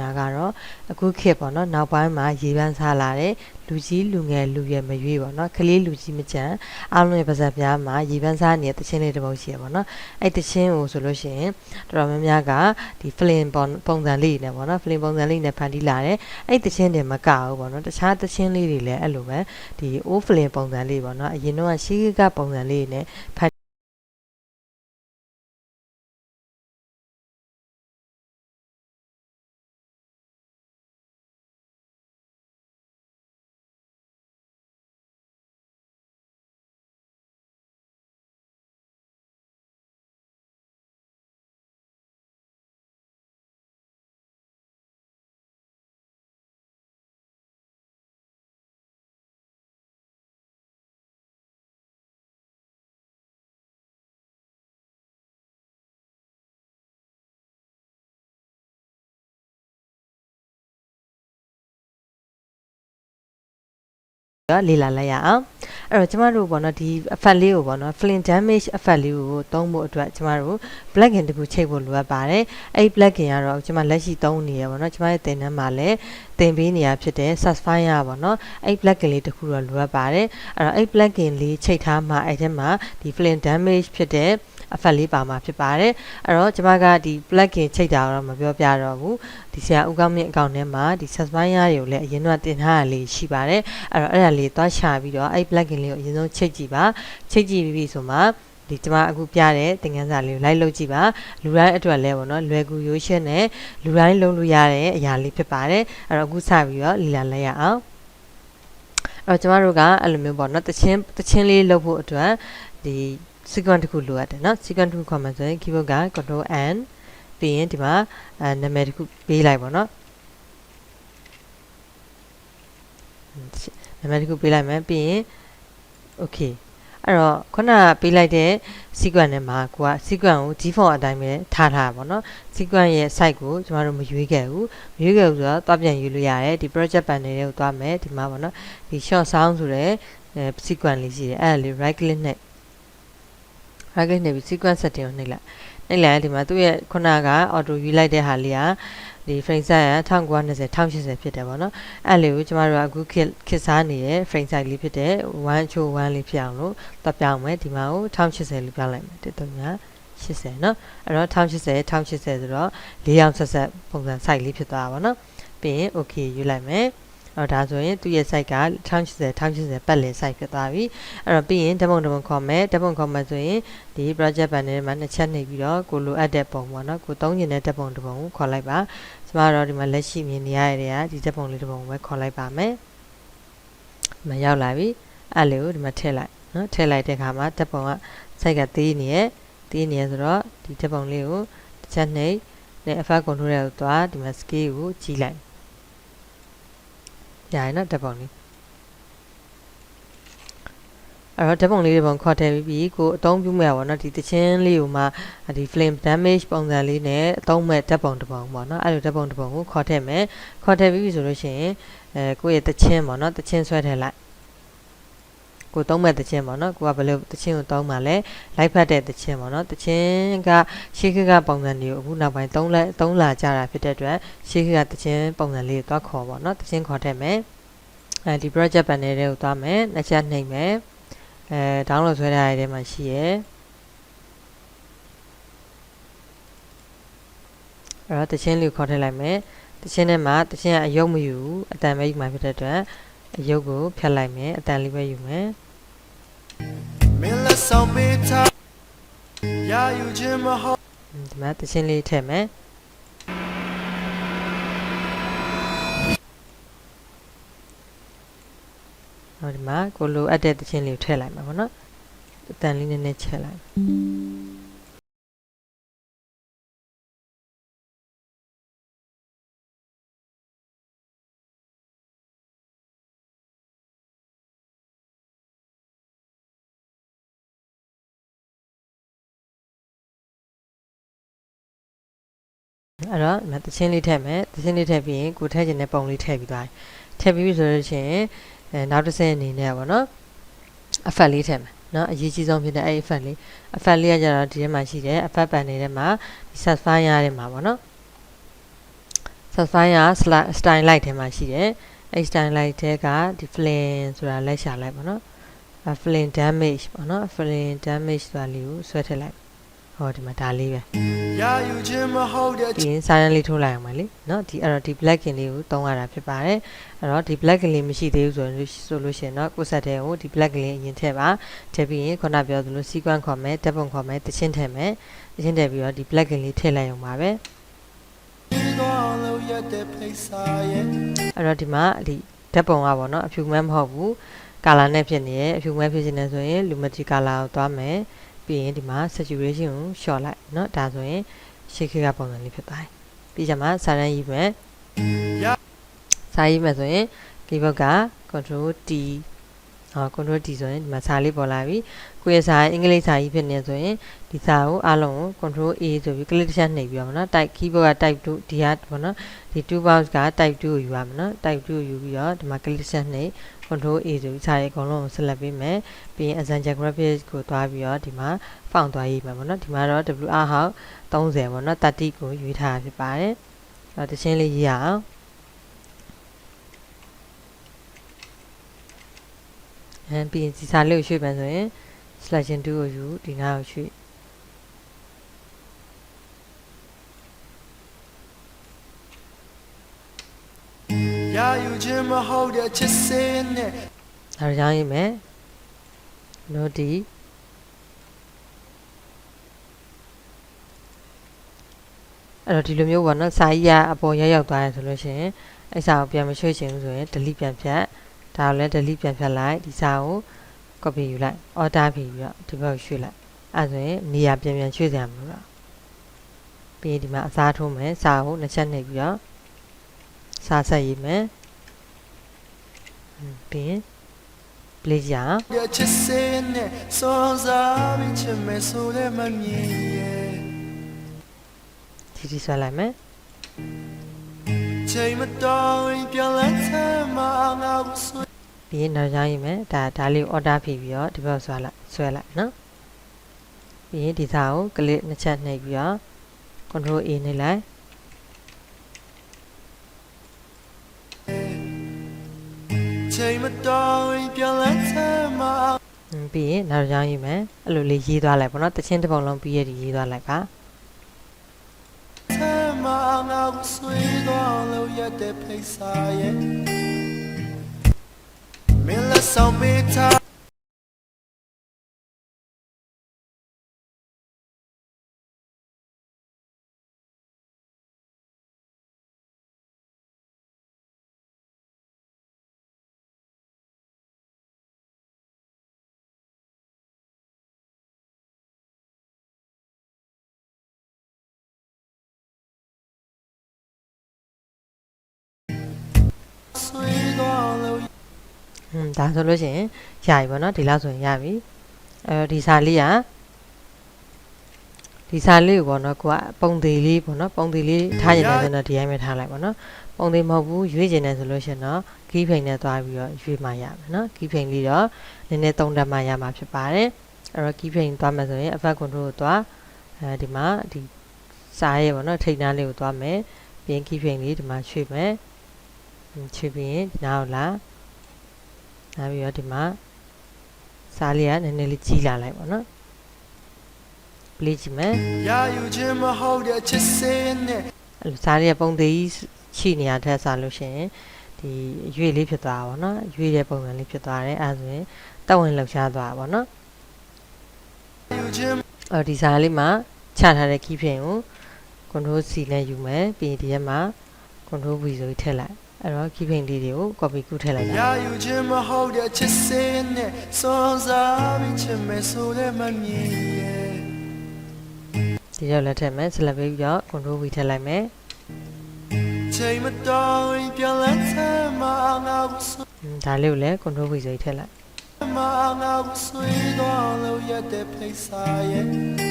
ဒါကတော့အခုခေတ်ပေါ့နော်နောက်ပိုင်းမှာရေပန်းစားလာတဲ့လူကြီးလူငယ်လူရွယ်မရွေးပေါ့နော်ကလေးလူကြီးမကြမ်းအားလုံးရဲ့ပါဇက်ပြားမှာရေပန်းစားနေတဲ့တခြင်းလေးတစ်ပုဒ်ရှိရပေါ့နော်အဲ့တခြင်းကိုဆိုလို့ရှိရင်တော်တော်များများကဒီ flame ပုံပုံစံလေးနဲ့ပေါ့နော် flame ပုံစံလေးနဲ့ဖန်တီးလာတယ်အဲ့တခြင်းတွေမကဘူးပေါ့နော်တခြားတခြင်းလေးတွေလည်းအဲ့လိုပဲဒီ o flame ပုံစံလေးပေါ့နော်အရင်တော့ရှေးကပုံစံလေးနဲ့ဖန် လေ့လာလိုက်ရအောင်အဲ့တော့ကျမတို့ပေါ့နော်ဒီ effect လေးကိုပေါ့နော် flame damage effect လေးကိုသုံးဖို့အတွက်ကျမတို့ plugin တခုချိန်ဖို့လိုအပ်ပါတယ်အဲ့ဒီ plugin ကတော့ကျမလက်ရှိသုံးနေရပေါ့နော်ကျမရဲ့သင်တန်းမှာလည်းသင်ပေးနေရဖြစ်တဲ့ Satisfyer ပေါ့နော်အဲ့ plugin လေးတခုတော့လိုအပ်ပါတယ်အဲ့တော့အဲ့ plugin လေးချိန်ထားမှအဲ့ထဲမှာဒီ flame damage ဖြစ်တဲ့ effect လေးပါမှာဖြစ်ပါတယ်အဲ့တော့ကျမကဒီ plugin ချိန်တာတော့မပြောပြတော့ဘူးဒီဆရာဦးကောင်းမြင့်အကောင့်ထဲမှာဒီ Satisfyer တွေကိုလည်းအရင်ကတင်ထားရလေးရှိပါတယ်အဲ့တော့အဲ့ဒါလေးသွားရှာပြီးတော့အဲ့ plugin လေးကိုအရင်ဆုံးချိန်ကြည့်ပါချိန်ကြည့်ပြီးပြီဆိုမှဒီကျမအခုပြတဲ့သင်ခန်းစာလေးကိုလိုက်လုပ်ကြည့်ပါလူတိုင်းအတွက်လဲပေါ့နော်လွယ်ကူရိုးရှင်းနဲ့လူတိုင်းလုံးလို့ရတဲ့အရာလေးဖြစ်ပါတယ်အဲ့တော့အခုစပြီးတော့လီလာလိုက်ရအောင်အဲ့တော့ကျမတို့ကအဲ့လိုမျိုးပေါ့နော်တချင်းတချင်းလေးလုပ်ဖို့အတွက်ဒီ sequence တစ်ခုလိုအပ်တယ်เนาะ sequence တစ်ခုခေါ်မှဆိုရင် keyboardက control n ပြီးရင်ဒီမှာအဲနာမည်တစ်ခုပေးလိုက်ပါเนาะနာမည်တစ်ခုပေးလိုက်မယ်ပြီးရင် okay အဲ့တော့ခုနပေးလိုက်တဲ့ sequence နဲ့မှာကိုက sequence ကို default အတိုင်းပဲထားထားပါတော့ sequence ရဲ့ site ကိုကျမတို့မရွေးခဲ့ဘူးမရွေးခဲ့ဘူးဆိုတော့သွားပြန်ရွေးလို့ရတယ်ဒီ project panel တွေကိုသွားမယ်ဒီမှာပေါ့နော်ဒီ short sound ဆိုတဲ့ sequence လေးရှိတယ်အဲ့ဒါလေး right click နဲ့ right click နဲ့ပြီး sequence setting ကိုနှိပ်လိုက်နှိပ်လိုက်ရင်ဒီမှာသူ့ရဲ့ခုနက auto ယူလိုက်တဲ့ဟာလေးကဒီ frame size က1920 1080ဖြစ်တယ်ပေါ့နော်အဲ့လေးကိုကျမတို့ကအခုခေတ်ခေတ်စားနေတဲ့ frame size လေးဖြစ်တဲ့1ချို1လေးဖြစ်အောင်လို့တွက်ပြောင်းမယ်ဒီမှာကို1080လို့ပြောင်းလိုက်မယ်တိတော့ညာ80เนาะအဲ့တော့1080 1080ဆိုတော့၄အောင်ဆက်ဆက်ပုံစံ site လေးဖြစ်သွားတာပေါ့နော်ပြီးရင် okay ယူလိုက်မယ် အဲ့တော့ဒါဆိုရင်သူ့ရဲ့ site က1080 1080ပတ်လည် site ဖြစ်သွားပြီအဲ့တော့ပြီးရင်ဓာတ်ပုံဓာတ်ပုံခေါ်မယ်ဓာတ်ပုံခေါ်မယ်ဆိုရင်ဒီ project panel မှာနှစ်ချက်နှိပ်ပြီးတော့ကိုလိုအပ်တဲ့ပုံပေါ့နော်ကိုသုံးကျင်တဲ့ဓာတ်ပုံတစ်ပုံကိုခေါ်လိုက်ပါကျမတို့ဒီမှာလက်ရှိမြင်နေရတဲ့ကဒီဓာတ်ပုံလေးတစ်ပုံပဲခေါ်လိုက်ပါမယ်ဒီမှာရောက်လာပြီအဲ့လေးကိုဒီမှာထည့်လိုက်နော်ထည့်လိုက်တဲ့အခါမှာဓာတ်ပုံက site ကသေးနေရဲ့သေးနေရဆိုတော့ဒီဓာတ်ပုံလေးကိုတစ်ချက်နှိပ်နဲ့ effect control တွေကိုသွားဒီမှာ scale ကိုကြီးလိုက် ညာရင်တော့ဓာတ်ပုံလေးအဲ့တော့ဓာတ်ပုံလေးတွေပုံခေါ်ထည့်ပြီးကိုအသုံးပြုမဲ့ပါတော့ဒီတချင်းလေးကိုမှဒီ flame damage ပုံစံလေးနဲ့အသုံးမဲ့ဓာတ်ပုံတစ်ပုံပေါ့နော်အဲ့လိုဓာတ်ပုံတစ်ပုံကိုခေါ်ထည့်မယ်ခေါ်ထည့်ပြီးပြီဆိုလို့ရှိရင်အဲကိုယ့်ရဲ့တချင်းပေါ့နော်တချင်းဆွဲထည့်လိုက် ကိုသုံးမဲ့တချင်းပေါ့နော်ကိုကဘယ်လိုတချင်းကိုသုံးမှလဲလိုက်ဖတ်တဲ့တချင်းပေါ့နော်တချင်းကရှေးခကပုံစံတွေကိုအခုနောက်ပိုင်းသုံးလဲသုံးလာကြတာဖြစ်တဲ့အတွက်ရှေးခကတချင်းပုံစံလေးကိုသွားခေါ်ပေါ့နော်တချင်းခေါ်ထည့်မယ်အဲဒီ project panel တွေကိုသွားမယ်နှစ်ချက်နှိပ်မယ်အဲ download ဆွဲထားရတဲ့မှာရှိရယ်အဲ့တော့တချင်းလေးကိုခေါ်ထည့်လိုက်မယ်တချင်းထဲမှာတချင်းကအယုတ်မယူဘူးအတန်ပဲယူမှာဖြစ်တဲ့အတွက် အယုတ်ကိုဖြတ်လိုက်မယ်အတန်လေးပဲယူမယ်မင်းလက်ဆောင်ပေးထားရာယူခြင်းမဟုတ်ဒီမှာတချင်းလေးထည့်မယ်ဟောဒီမှာကိုလိုအပ်တဲ့တချင်းလေးကိုထည့်လိုက်မှာပေါ့နော်အတန်လေးနည်းနည်းချက်လိုက် အဲ့တော့ဒီမှာတချင်းလေးထည့်မယ်တချင်းလေးထည့်ပြီးရင်ကိုထည့်ချင်တဲ့ပုံလေးထည့်ပြီးသွားထည့်ပြီးပြီဆိုလို့ရှိရင်အဲနောက်တစ်ဆင့်အနေနဲ့ပေါ့နော်အဖက်လေးထည့်မယ်နော်အရေးကြီးဆုံးဖြစ်တဲ့အဲ့ effect လေး effect လေးကကြတော့ဒီထဲမှာရှိတယ် effect panel ထဲမှာဒီ satisfy ရတဲ့မှာပေါ့နော် subscribe က sli- style light ထဲမှာရှိတယ်အဲ့ style light ထဲကဒီ flame ဆိုတာလက်ရှာလိုက်ပါတော့အဲ flame damage ပေါ့နော် flame damage ဆိုတာလေးကိုဆွဲထည့်လိုက် ဟောဒီမှာဒါလေးပဲ ရယူခြင်းမဟုတ်တဲ့ ပြီးရင် silent လေးထိုးလိုက်အောင်ပါလေเนาะဒီအဲ့တော့ဒီ blacking လေးကိုတုံးရတာဖြစ်ပါတယ်အဲ့တော့ဒီ blacking လေးမရှိသေးဘူးဆိုရင်ဆိုလို့ရှိရင်เนาะကိုယ်ဆက်တဲ့ကိုဒီ blacking လေးအရင်ထည့်ပါထည့်ပြီးရင်ခုနပြောသလို sequence ခေါ်မယ်တက်ပုံခေါ်မယ်တချင်းထည့်မယ်တချင်းထည့်ပြီးတော့ဒီ blacking လေးထည့်လိုက်အောင်ပါပဲ သွားလို့ရတဲ့ဖိစားရဲ့ အဲ့တော့ဒီမှာဒီဓာတ်ပုံကပေါ့နော်အဖြူမဲမဟုတ်ဘူးကာလာနဲ့ဖြစ်နေရဲ့အဖြူမဲဖြစ်နေဆိုရင် lumetri color ကိုသွားမယ် ပြီးရင်ဒီမှာ saturation ကို short လိုက်เนาะဒါဆိုရင် shake ကပုံစံလေးဖြစ်သွားတယ်ပြီးကြမှာစာရန်ရေးမယ် ရ စာရေးမယ်ဆိုရင် keyboard က control T ဟော control T ဆိုရင်ဒီမှာစာလေးပေါ်လာပြီကိုယ့်ရဲ့စာအင်္ဂလိပ်စာကြီးဖြစ်နေဆိုရင်ဒီစာကိုအားလုံးကို control A ဆိုပြီး click တစ်ချက်နှိပ်ပြီးတော့မနော် type keyboard က type 2ဒီကပေါ့နော်ဒီ two box က type 2ကိုယူရမှာနော် type 2ကိုယူပြီးတော့ဒီမှာ click တစ်ချက်နှိပ် control A ဆိုပြီးစာရေးအကုန်လုံးကို select ပေးမယ်ပြီးရင် Ascend Graphics ကိုသွားပြီးတော့ဒီမှာ font သွားရေးမှာပေါ့နော်ဒီမှာတော့ WR ဟောက်30ပေါ့နော်30ကိုယူထားတာဖြစ်ပါတယ်အဲ့တော့တချင်းလေးရေးရအောင်အဲပြီးရင်ဒီစာလေးကိုရွှေ့မယ်ဆိုရင် selection 2ကိုယူဒီနားကိုရွှေ့ ရ ယူခြင်းမဟုတ်တဲ့ချစ်စင်းနဲ့ဒါကြောင့်ရေးမယ် nodi အဲ့တော့ဒီလိုမျိုးပေါ့နော်စာကြီးကအပေါ်ရောက်ရောက်သွားတယ်ဆိုလို့ရှိရင်အဲ့စာကိုပြန်မရွှေ့ချင်ဘူးဆိုရင် delete ပြန်ဖြတ်ဒါကိုလည်း delete ပြန်ဖြတ်လိုက်ဒီစာကို copy ယူလိုက် order ပြီးပြီးတော့ဒီဘက်ကိုရွှေ့လိုက်အဲ့ဒါဆိုရင်နေရာပြန်ပြန်ရွှေ့စရာမလိုတော့ပြီးရင်ဒီမှာအစားထိုးမယ်စာကိုနှစ်ချက်နှိပ်ပြီးတော့စာဆက်ရေးမယ်ဟွန်း ပြီးရင် play ကြအောင်တဲ့ချစ်စင်းနဲ့စွန်စားပြီးချင်မယ်ဆိုလည်းမမြင်ရဲ့ဒီဒီဆွဲလိုက်မယ်ချိန်မတော်ရင်ပြန်လက်ထမငါ့ကိုဆွပြီးရင်နောက်ကြောင်းရေးမယ်ဒါဒါလေးကို order ဖိပြီးတော့ဒီဘက်ဆွဲလိုက်ဆွဲလိုက်နော်ပြီးရင်ဒီစာကို click နှစ်ချက်နှိပ်ပြီးတော့ control A နှိပ်လိုက် ချိန်မတော်ရင်ပြန်လက်ထမဟွန်းပြီးရင်နောက်ကြောင်းရေးမယ်အဲ့လိုလေးရေးသွားလိုက်ပေါ့နော်တချင်းတစ်ပုံလုံးပြီးရဒီရေးသွားလိုက်ပါထမငါ့ကိုဆွေးသွားလို့ရတဲ့ဖိစားရဲ့မင်းလက်ဆောင်ပေးထား ဟွန်းဒါဆိုလို့ရှိရင်ရပြီပေါ့နော်ဒီလောက်ဆိုရင်ရပြီအဲဒီစာလေးကဒီစာလေးကိုပေါ့နော်ကိုကပုံသေးလေးပေါ့နော်ပုံသေးလေးထားရင်လည်းဆိုတော့ဒီတိုင်းပဲထားလိုက်ပေါ့နော်ပုံသေးမဟုတ်ဘူးရွေးကျင်တယ်ဆိုလို့ရှိရင်တော့ကီးဖိန်နဲ့သွားပြီးတော့ရွေးမှရမယ်နော်ကီးဖိန်လေးတော့နည်းနည်းသုံးတက်မှရမှာဖြစ်ပါတယ်အဲ့တော့ကီးဖိန်သွားမယ်ဆိုရင် effect control ကိုသွားအဲဒီမှာဒီစာရဲ့ပေါ့နော်ထိတ်နားလေးကိုသွားမယ်ပြီးရင်ကီးဖိန်လေးဒီမှာရွှေ့မယ်ဟွန်းရွှေ့ပြီးရင်ဒီနားကိုလာ နောက်ပြီးတော့ဒီမှာစားလေးကနည်းနည်းလေးကြီးလာလိုက်ပါတော့ play ကြည့်မယ်ရယူခြင်းမဟုတ်တဲ့ချစ်စင်းနဲ့အဲ့လိုစားလေးကပုံသေးကြီးရှိနေရတဲ့စားလို့ရှိရင်ဒီအရွေလေးဖြစ်သွားတာပေါ့နော်အရွေတဲ့ပုံစံလေးဖြစ်သွားတယ်အဲဒါဆိုရင်တက်ဝင်လှုပ်ရှားသွားတာပေါ့နော်ယူခြင်းအော်ဒီစားလေးမှာချထားတဲ့ key pin ကို control C နဲ့ယူမယ်ပြီးရင်ဒီထဲမှာ control V ဆိုပြီးထည့်လိုက် အဲ့တော့ key pin လေးတွေကို copy ကူးထည့်လိုက်ရတာယူခြင်းမဟုတ်တဲ့ချစ်စင်းနဲ့စွန်စားပြီးချင်မယ်ဆိုလည်းမမြင်ရဲ့ဒီတော့လက်ထည့်မယ် select ပြီးတော့ control V ထည့်လိုက်မယ်ချိန်မတော်ရင်ပြန်လက်ထမငါ့ကိုဆွေးอืมဒါလေးကိုလည်း control V ဆိုပြီးထည့်လိုက်မငါ့ကိုဆွေးသွားလို့ရတဲ့ဖိစားရဲ့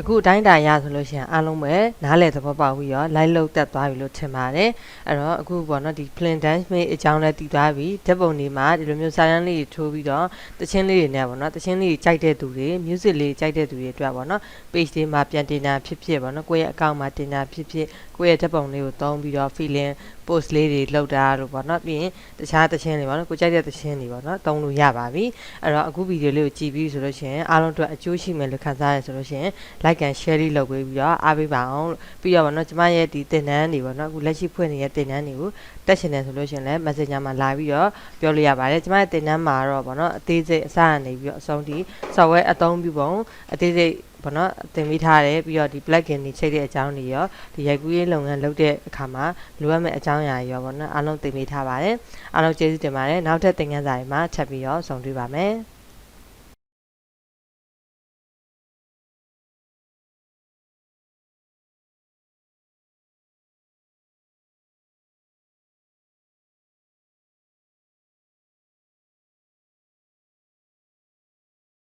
အခုအတိုင်းတာရဆိုလို့ရှိရင်အားလုံးပဲနားလည်သဘောပေါက်ပြီးတော့ live လောက်တက်သွားပြီလို့ထင်ပါတယ်အဲ့တော့အခုပေါ့နော်ဒီ plan dance mate အကြောင်းလည်းတည်သွားပြီဓာတ်ပုံတွေမှာဒီလိုမျိုးစာရန်လေးတွေထိုးပြီးတော့တချင်းလေးတွေနဲ့ပေါ့နော်တချင်းလေးတွေကြိုက်တဲ့သူတွေ music လေးကြိုက်တဲ့သူတွေအတွက်ပေါ့နော် page တွေမှာပြန်တင်တာဖြစ်ဖြစ်ပေါ့နော်ကိုယ့်ရဲ့ account မှာတင်တာဖြစ်ဖြစ် ကိုယ့်ရဲ့ဓာတ်ပုံလေးကိုသုံးပြီးတော့ feeling post လေးတွေလုပ်တာလို့ပေါ့နော်ပြီးရင်တခြားသချင်းတွေပေါ့နော်ကိုကြိုက်တဲ့သချင်းတွေပေါ့နော်သုံးလို့ရပါပြီအဲ့တော့အခုဗီဒီယိုလေးကိုကြည့်ပြီးဆိုလို့ရှိရင်အားလုံးအတွက်အကျိုးရှိမယ်လို့ခံစားရဆိုလို့ရှိရင် like and share လေးလုပ်ပေးပြီးတော့အားပေးပါအောင်လို့ပြီးတော့ပေါ့နော်ကျမရဲ့ဒီသင်တန်းတွေပေါ့နော်အခုလက်ရှိဖွင့်နေတဲ့သင်တန်းတွေကိုတက်ရှင်တယ်ဆိုလို့ရှိရင်လည်း messenger မှာလာပြီးတော့ပြောလို့ရပါတယ်ကျမရဲ့သင်တန်းမှာတော့ပေါ့နော်အသေးစိတ်အစကနေပြီးတော့အဆုံးထိ software အသုံးပြုပုံအသေးစိတ် ဘောနော်သင်ပေးထားတယ်ပြီးတော့ဒီ plugin တွေချိန်တဲ့အကြောင်းတွေရောဒီရိုက်ကူးရေးလုပ်ငန်းလုပ်တဲ့အခါမှာလိုအပ်မယ့်အကြောင်းအရာတွေရောဘောနော်အားလုံးသင်ပေးထားပါတယ်အားလုံးကျေးဇူးတင်ပါတယ်နောက်ထပ်သင်ခန်းစာတွေမှာချက်ပြီးတော့ဆုံတွေ့ပါမယ်